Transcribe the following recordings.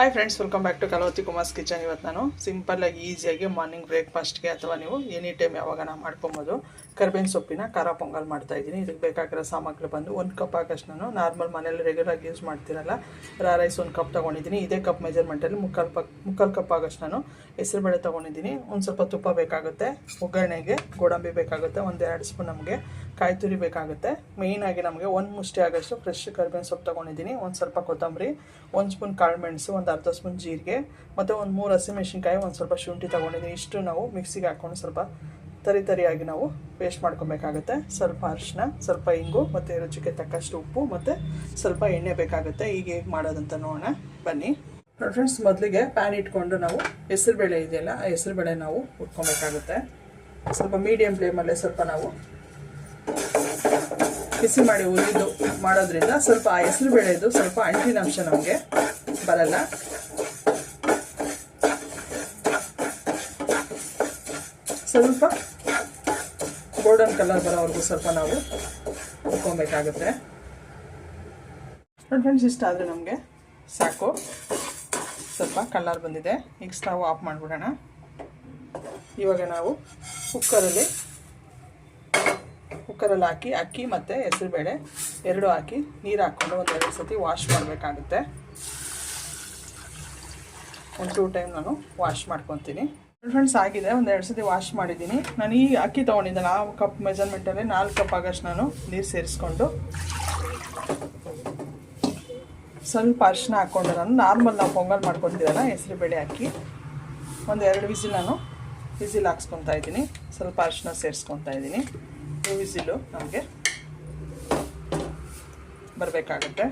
Hi friends welcome back to Kalavati Kumar's kitchen ಇವತ್ತು ನಾನು ಸಿಂಪಲ್ಲಾಗಿ ಈಸಿಯಾಗಿ ಮಾರ್ನಿಂಗ್ ಬ್ರೇಕ್ಫಾಸ್ಟ್ಗೆ ಅಥವಾ ನೀವು ಎನಿ ಟೈಮ್ ಯಾವಾಗ ನಾನು ಮಾಡ್ಕೊಬೋದು, ಕರ್ಬೇವಿನ ಸೊಪ್ಪಿನ ಖಾರ ಪೊಂಗಲ್ ಮಾಡ್ತಾ ಇದ್ದೀನಿ. ಇದಕ್ಕೆ ಬೇಕಾಗಿರೋ ಸಾಮಗ್ರಿ ಬಂದು ಒಂದು ಕಪ್ ಆಗಷ್ಟು ನಾನು ನಾರ್ಮಲ್ ಮನೇಲಿ ರೆಗ್ಯುಲರಾಗಿ ಯೂಸ್ ಮಾಡ್ತೀರಲ್ಲ ರಾ ರೈಸ್ ಒಂದು ಕಪ್ ತೊಗೊಂಡಿದ್ದೀನಿ. ಇದೇ ಕಪ್ ಮೆಜರ್ಮೆಂಟಲ್ಲಿ ಮುಕ್ಕಾಲು ಪಕ್, ಮುಕ್ಕಾಲು ಕಪ್ ಆಗಷ್ಟು ನಾನು ಹೆಸರುಬೇಳೆ ತೊಗೊಂಡಿದ್ದೀನಿ. ಒಂದು ಸ್ವಲ್ಪ ತುಪ್ಪ ಬೇಕಾಗುತ್ತೆ, ಒಗ್ಗರಣೆಗೆ ಗೋಡಂಬಿ ಬೇಕಾಗುತ್ತೆ, ಒಂದು ಎರಡು ಸ್ಪೂನ್ ನಮಗೆ ಕಾಯಿ ತುರಿ ಬೇಕಾಗುತ್ತೆ. ಮೇಯ್ನಾಗಿ ನಮಗೆ ಒಂದು ಮುಷ್ಟಿ ಆಗಷ್ಟು ಫ್ರೆಶ್ ಕರಿಬೇವಿನ ಸೊಪ್ಪು ತೊಗೊಂಡಿದ್ದೀನಿ. ಒಂದು ಸ್ವಲ್ಪ ಕೊತ್ತಂಬರಿ, ಒಂದು ಸ್ಪೂನ್ ಕಾಳು ಮೆಣಸು ಒಂದು ಅರ್ಧ ಸ್ಪೂನ್ ಜೀರಿಗೆ, ಮತ್ತು ಒಂದು ಮೂರು ಹಸಿಮೆಣ್ಸಿನ್ಕಾಯಿ ಒಂದು ಸ್ವಲ್ಪ ಶುಂಠಿ ತೊಗೊಂಡಿದ್ದೀನಿ ಇಷ್ಟು ನಾವು ಮಿಕ್ಸಿಗೆ ಹಾಕ್ಕೊಂಡು ಸ್ವಲ್ಪ ತರಿ ತರಿಯಾಗಿ ನಾವು ಪೇಸ್ಟ್ ಮಾಡ್ಕೊಬೇಕಾಗುತ್ತೆ. ಸ್ವಲ್ಪ ಅರಿಶಿನ ಸ್ವಲ್ಪ ಇಂಗು, ಮತ್ತು ರುಚಿಗೆ ತಕ್ಕಷ್ಟು ಉಪ್ಪು, ಮತ್ತು ಸ್ವಲ್ಪ ಎಣ್ಣೆ ಬೇಕಾಗುತ್ತೆ. ಈಗ ಹೇಗೆ ಮಾಡೋದಂತ ನೋಡೋಣ. ಬನ್ನಿ. ಫ್ರೆಂಡ್ಸ್ ಮೊದಲಿಗೆ ಪ್ಯಾನ್ ಇಟ್ಕೊಂಡು ನಾವು ಹೆಸರುಬೇಳೆ ಇದೆಯಲ್ಲ, ಆ ಹೆಸರುಬೇಳೆ ನಾವು ಉಟ್ಕೊಬೇಕಾಗುತ್ತೆ ಸ್ವಲ್ಪ ಮೀಡಿಯಮ್ ಫ್ಲೇಮಲ್ಲೇ ಸ್ವಲ್ಪ ನಾವು ಬಿಸಿ ಮಾಡಿ ಉರಿದು ಮಾಡೋದ್ರಿಂದ ಸ್ವಲ್ಪ ಆ ಹೆಸರು ಬೇಳೆದು ಸ್ವಲ್ಪ ಅಂಟಿನ ಅಂಶ ನಮಗೆ ಬರಲ್ಲ. ಸ್ವಲ್ಪ ಗೋಲ್ಡನ್ ಕಲರ್ ಬರೋವರೆಗೂ ಸ್ವಲ್ಪ ನಾವು ಹುರ್ಕೊಬೇಕಾಗುತ್ತೆ. ಫ್ರೆಂಡ್ಸ್ ಇಷ್ಟ ಆದರೆ ನಮಗೆ ಸಾಕು. ಸ್ವಲ್ಪ ಕಲರ್ ಬಂದಿದೆ. ಈಗ ಸ್ಟವ್ ಆಫ್ ಮಾಡಿಬಿಡೋಣ. ಇವಾಗ ನಾವು ಕುಕ್ಕರಲ್ಲಿ ಕುಕ್ಕರಲ್ಲಿ ಹಾಕಿ, ಅಕ್ಕಿ ಮತ್ತು ಹೆಸರುಬೇಳೆ ಎರಡು ಹಾಕಿ, ನೀರು ಹಾಕ್ಕೊಂಡು ಒಂದು ಎರಡು ಸತಿ ವಾಶ್ ಮಾಡಬೇಕಾಗುತ್ತೆ. ಒಂದು ಟೂ ಟೈಮ್ ನಾನು ವಾಶ್ ಮಾಡ್ಕೊತೀನಿ. ಫ್ರೆಂಡ್ಸ್ ಆಗಿದೆ. ಒಂದು ಎರಡು ಸತಿ ವಾಶ್ ಮಾಡಿದ್ದೀನಿ. ನಾನು ಈ ಅಕ್ಕಿ ತೊಗೊಂಡಿದ್ದೆ. ನಾವು ಕಪ್ ಮೆಜರ್ಮೆಂಟಲ್ಲಿ ನಾಲ್ಕು ಕಪ್ ಆಗಷ್ಟು ನಾನು ನೀರು ಸೇರಿಸ್ಕೊಂಡು. ಸ್ವಲ್ಪ ಅರಿಶಿನ ಹಾಕ್ಕೊಂಡು ನಾನು ನಾರ್ಮಲ್ ನಾವು ಪೊಂಗಲ್ ಮಾಡ್ಕೊತೀವಲ್ಲ, ಹೆಸರುಬೇಳೆ ಹಾಕಿ ಒಂದು ಎರಡು ವಿಸಿಲ್ ನಾನು, ವಿಸಿಲ್ ಹಾಕ್ಸ್ಕೊತಾ ಇದ್ದೀನಿ. ಸ್ವಲ್ಪ ಅರಿಶಿನ ಸೇರಿಸ್ಕೊತಾ ಇದ್ದೀನಿ. ಈ ವಿಸಿಲು ನಮಗೆ ಬರಬೇಕಾಗತ್ತೆ.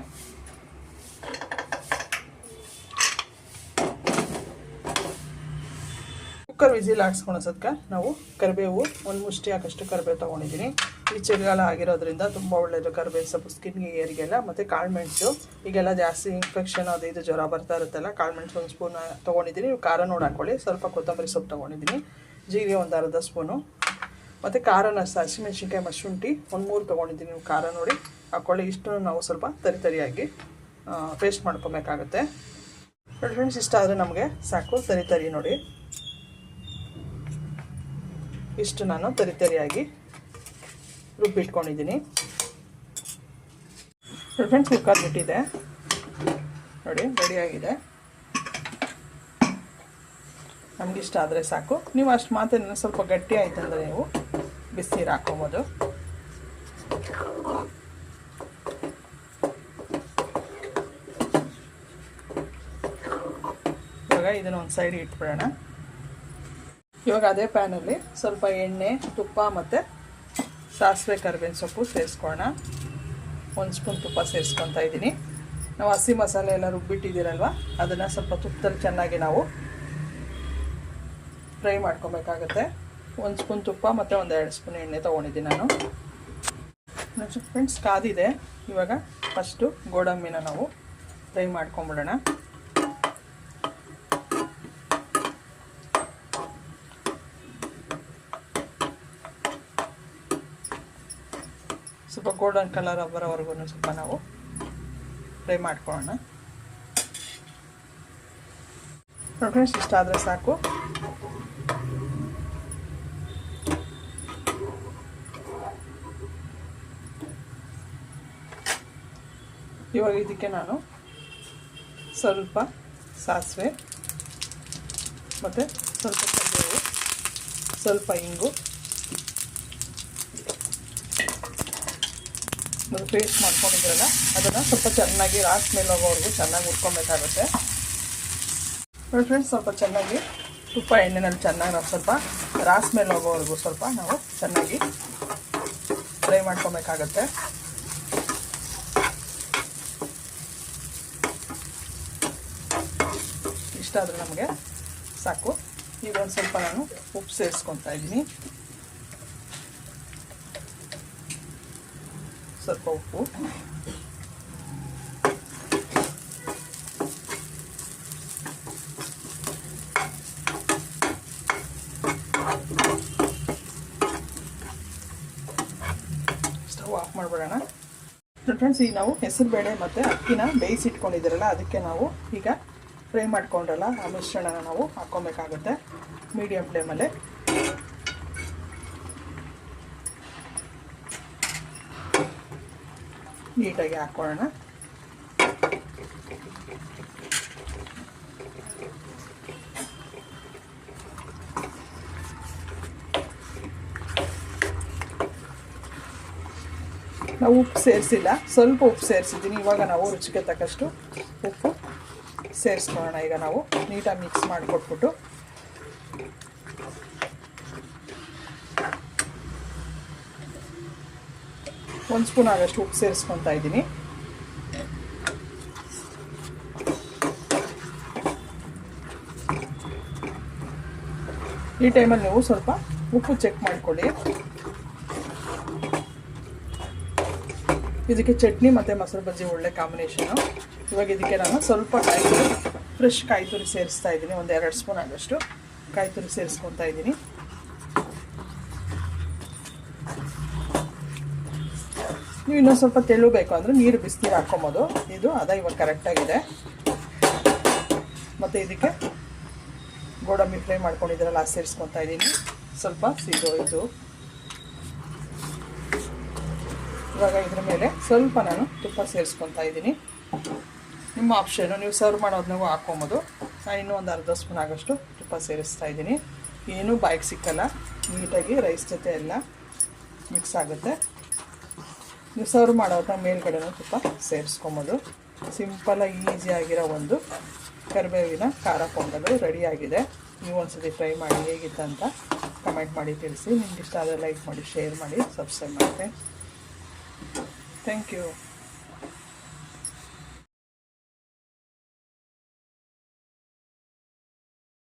ಕುಕ್ಕರ್ ವಿಸಿಲ್ ಹಾಕ್ಸ್ಕೊಳೋಸದ್ಕೆ ನಾವು ಕರಿಬೇವು ಒಂದು ಮುಷ್ಟಿ ಹಾಕಷ್ಟು ಕರಿಬೇವು ತೊಗೊಂಡಿದ್ದೀನಿ. ಈ ಚಳಿಗಾಲ ಆಗಿರೋದ್ರಿಂದ ತುಂಬ ಒಳ್ಳೆಯದು ಕರಿಬೇವು ಸೊಪ್ಪು ಸ್ಕಿನ್ಗೆ ಏರಿಗೆಲ್ಲ, ಮತ್ತು ಕಾಳುಮೆಣಸು ಈಗೆಲ್ಲ ಜಾಸ್ತಿ ಇನ್ಫೆಕ್ಷನ್ ಅದು ಇದು ಜ್ವರ ಬರ್ತಾ ಇರುತ್ತಲ್ಲ ಕಾಳುಮೆಣಸು ಒಂದು ಸ್ಪೂನ್ ತೊಗೊಂಡಿದ್ದೀನಿ. ಖಾರ ನೋಡಿ ಹಾಕ್ಕೊಳ್ಳಿ ಸ್ವಲ್ಪ ಕೊತ್ತಂಬರಿ ಸೊಪ್ಪು ತೊಗೊಂಡಿದ್ದೀನಿ. ಜೀರಿಗೆ ಒಂದು ಅರ್ಧ ಸ್ಪೂನು ಮತ್ತು ಖಾರನ ಸಹ ಹಸಿಮೆಣ್ಸಿನ್ಕಾಯಿ ಮತ್ತು ಶುಂಠಿ ಒಂದು ಮೂರು ತೊಗೊಂಡಿದ್ದೀನಿ. ನೀವು ಖಾರ ನೋಡಿ. ಹಾಕ್ಕೊಳ್ಳಿ ಇಷ್ಟನ್ನು ನಾವು ಸ್ವಲ್ಪ ತರಿ ತರಿಯಾಗಿ ಪೇಸ್ಟ್ ಮಾಡ್ಕೊಬೇಕಾಗುತ್ತೆ. ನೋಡಿ ಫ್ರೆಂಡ್ಸ್ ಇಷ್ಟ ಆದರೆ ನಮಗೆ ಸಾಕು. ತರಿ ತರಿ ನೋಡಿ. ಇಷ್ಟು ನಾನು ತರಿ ತರಿಯಾಗಿ ರುಬ್ಬಿಟ್ಕೊಂಡಿದ್ದೀನಿ. ನೋಡಿ ಫ್ರೆಂಡ್ಸ್ ಕುಕ್ಕರ್ ಬಿಟ್ಟಿದೆ. ನೋಡಿ ರೆಡಿಯಾಗಿದೆ ನಮ್ಗೆ ಇಷ್ಟ ಆದರೆ ಸಾಕು. ನೀವು ಅಷ್ಟು ಮಾತ್ರ ಸ್ವಲ್ಪ ಗಟ್ಟಿ ಆಯ್ತು ಅಂದರೆ ನೀವು ಬಿಸಿನೀರು ಹಾಕ್ಕೊಬೋದು ಇವಾಗ ಇದನ್ನು ಒಂದು ಸೈಡ್ ಇಟ್ಬಿಡೋಣ. ಇವಾಗ ಅದೇ ಪ್ಯಾನಲ್ಲಿ ಸ್ವಲ್ಪ ಎಣ್ಣೆ, ತುಪ್ಪ ಮತ್ತು ಸಾಸಿವೆ ಕರಿಬೇವಿನ ಸೊಪ್ಪು ಸೇರಿಸ್ಕೋಣ ಒಂದು ಸ್ಪೂನ್ ತುಪ್ಪ ಸೇರಿಸ್ಕೊತಾ ಇದ್ದೀನಿ. ನಾವು ಹಸಿ ಮಸಾಲೆ ಎಲ್ಲ ರುಬ್ಬಿಟ್ಟಿದ್ದೀರಲ್ವ? ಅದನ್ನು ಸ್ವಲ್ಪ ತುಪ್ಪದಲ್ಲಿ ಚೆನ್ನಾಗಿ ನಾವು ಫ್ರೈ ಮಾಡ್ಕೊಬೇಕಾಗುತ್ತೆ. ಒಂದು ಸ್ಪೂನ್ ತುಪ್ಪ ಮತ್ತು ಒಂದು ಎರಡು ಸ್ಪೂನ್ ಎಣ್ಣೆ ತೊಗೊಂಡಿದ್ದೀನಿ ನಾನು. ನೆಕ್ಸ್ಟ್ ಫ್ರೆಂಡ್ಸ್ ಕಾದಿದೆ. ಇವಾಗ ಫಸ್ಟು ಗೋಡಂಬಿನ ನಾವು ಫ್ರೈ ಮಾಡ್ಕೊಂಬಿಡೋಣ. ಸ್ವಲ್ಪ ಗೋಲ್ಡನ್ ಕಲರ್ ಬರೋವರೆಗೂ ಸ್ವಲ್ಪ ನಾವು ಫ್ರೈ ಮಾಡ್ಕೊಳ್ಳೋಣ. ಫ್ರೆಂಡ್ಸ್ ಇಷ್ಟ ಆದರೆ ಸಾಕು. ಇವಾಗ ಇದಕ್ಕೆ ನಾನು ಸ್ವಲ್ಪ ಸಾಸಿವೆ ಮತ್ತು ಸ್ವಲ್ಪ ಕರಿಬೇವು, ಸ್ವಲ್ಪ ಇಂಗು ಪೇಸ್ಟ್ ಮಾಡ್ಕೊಂಡಿದ್ರಲ್ಲ ಅದನ್ನು ಸ್ವಲ್ಪ ಚೆನ್ನಾಗಿ ರಾಸ್ ಮೇಲೆ ಹೋಗೋವರೆಗೂ ಚೆನ್ನಾಗಿ ಉಟ್ಕೊಬೇಕಾಗುತ್ತೆ ನೋಡಿ ಫ್ರೆಂಡ್ಸ್ ಸ್ವಲ್ಪ ಚೆನ್ನಾಗಿ ತುಪ್ಪ ಎಣ್ಣೆನಲ್ಲಿ ಚೆನ್ನಾಗಿ ನಾವು ಸ್ವಲ್ಪ ರಾಸ್ ಮೇಲೆ ಹೋಗೋವರೆಗೂ ಸ್ವಲ್ಪ ನಾವು ಚೆನ್ನಾಗಿ ಫ್ರೈ ಮಾಡ್ಕೊಬೇಕಾಗತ್ತೆ. ಆದರೆ ನಮಗೆ ಸಾಕು. ಈಗ ಒಂದು ಸ್ವಲ್ಪ ನಾನು ಉಪ್ಪು ಸೇರಿಸ್ಕೊತಾ ಇದ್ದೀನಿ. ಸ್ವಲ್ಪ ಉಪ್ಪು. ಸ್ಟವ್ ಆಫ್ ಮಾಡಿಬಿಡೋಣ. ಫ್ರೆಂಡ್ಸ್ ಈಗ ನಾವು ಹೆಸರು ಬೇಳೆ ಮತ್ತು ಅಕ್ಕಿನ ಬೇಯಿಸಿಟ್ಕೊಂಡಿದ್ದೀರಲ್ಲ, ಅದಕ್ಕೆ ನಾವು ಈಗ ಫ್ರೈ ಮಾಡ್ಕೊಂಡ್ರಲ್ಲ, ಆ ಮಿಶ್ರಣನ ನಾವು ಹಾಕ್ಕೊಬೇಕಾಗುತ್ತೆ ಮೀಡಿಯಮ್ ಫ್ಲೇಮಲ್ಲಿ ನೀಟಾಗಿ ಹಾಕ್ಕೊಳ್ಳೋಣ. ನಾವು ಉಪ್ಪು ಸೇರಿಸಿಲ್ಲ, ಸ್ವಲ್ಪ ಉಪ್ಪು ಸೇರಿಸಿದ್ದೀನಿ, ಇವಾಗ ನಾವು ರುಚಿಗೆ ತಕ್ಕಷ್ಟು ಉಪ್ಪು ಸೇರಿಸ್ಕೊಳ್ಳೋಣ ಈಗ ನಾವು. ನೀಟಾಗಿ ಮಿಕ್ಸ್ ಮಾಡಿಕೊಟ್ಬಿಟ್ಟು ಒಂದು ಸ್ಪೂನ್ ಆಗಷ್ಟು ಉಪ್ಪು ಸೇರಿಸ್ಕೊತಾ ಇದ್ದೀನಿ. ಈ ಟೈಮಲ್ಲಿ ನೀವು ಸ್ವಲ್ಪ ಉಪ್ಪು ಚೆಕ್ ಮಾಡ್ಕೊಳ್ಳಿ. ಇದಕ್ಕೆ ಚಟ್ನಿ ಮತ್ತು ಮೊಸರು ಬಜ್ಜಿ ಒಳ್ಳೆ ಕಾಂಬಿನೇಷನು ಇವಾಗ ಇದಕ್ಕೆ ನಾನು ಸ್ವಲ್ಪ ಕಾಯಿ ತುರಿ ಫ್ರೆಶ್ ಕಾಯಿ ತುರಿ ಸೇರಿಸ್ತಾ ಇದ್ದೀನಿ. ಒಂದು ಎರಡು ಸ್ಪೂನ್ ಆದಷ್ಟು ಕಾಯಿ ತುರಿ ಸೇರಿಸ್ಕೊತಾ ಇದ್ದೀನಿ. ನೀವು ಇನ್ನೊಂದು ಸ್ವಲ್ಪ ತೆಳು ಬೇಕು ಅಂದರೆ ನೀರು ಬಿಸಿನೀರು ಹಾಕ್ಕೊಬೋದು. ಇದು ಅದ ಇವಾಗ ಕರೆಕ್ಟಾಗಿದೆ ಮತ್ತು ಇದಕ್ಕೆ ಗೋಡಂಬಿ ಫ್ರೈ ಮಾಡ್ಕೊಂಡಿದ್ದೀರಲ್ಲ, ಅದು ಸೇರಿಸ್ಕೊತಾ ಇದ್ದೀನಿ. ಸ್ವಲ್ಪ ಸೀದೋಯ್ತು. ಇವಾಗ ಇದ್ರ ಮೇಲೆ ಸ್ವಲ್ಪ ನಾನು ತುಪ್ಪ ಸೇರಿಸ್ಕೊತಾ ಇದ್ದೀನಿ. ನಿಮ್ಮ ಆಪ್ಷನು ನೀವು ಸರ್ವ್ ಮಾಡೋದನ್ನೂ ಹಾಕ್ಕೊಬೋದು. ನಾನು ಇನ್ನೂ ಒಂದು ಅರ್ಧ ಸ್ಪೂನ್ ಆಗೋಷ್ಟು ತುಪ್ಪ ಸೇರಿಸ್ತಾ ಇದ್ದೀನಿ. ಏನೂ ಬಾಯಿಗೆ ಸಿಕ್ಕಲ್ಲ, ನೀಟಾಗಿ ರೈಸ್ ಜೊತೆ ಎಲ್ಲ ಮಿಕ್ಸ್ ಆಗುತ್ತೆ. ನೀವು ಸರ್ವ್ ಮಾಡೋದನ್ನ ಮೇಲ್ಗಡೆನೂ ತುಪ್ಪ ಸೇರಿಸ್ಕೊಬೋದು. ಸಿಂಪಲಾಗಿ ಈಸಿಯಾಗಿರೋ ಒಂದು ಕರಿಬೇವಿನ ಖಾರ ಪೊಂಗಲು ರೆಡಿಯಾಗಿದೆ ನೀವು ಒಂದ್ಸತಿ ಟ್ರೈ ಮಾಡಿ ಹೇಗಿತ್ತಂತ ಕಮೆಂಟ್ ಮಾಡಿ ತಿಳಿಸಿ. ನಿಮ್ಗೆ ಇಷ್ಟ ಆದರೆ ಲೈಕ್ ಮಾಡಿ ಶೇರ್ ಮಾಡಿ ಸಬ್ಸ್ಕ್ರೈಬ್ ಮಾಡಿ Thank you.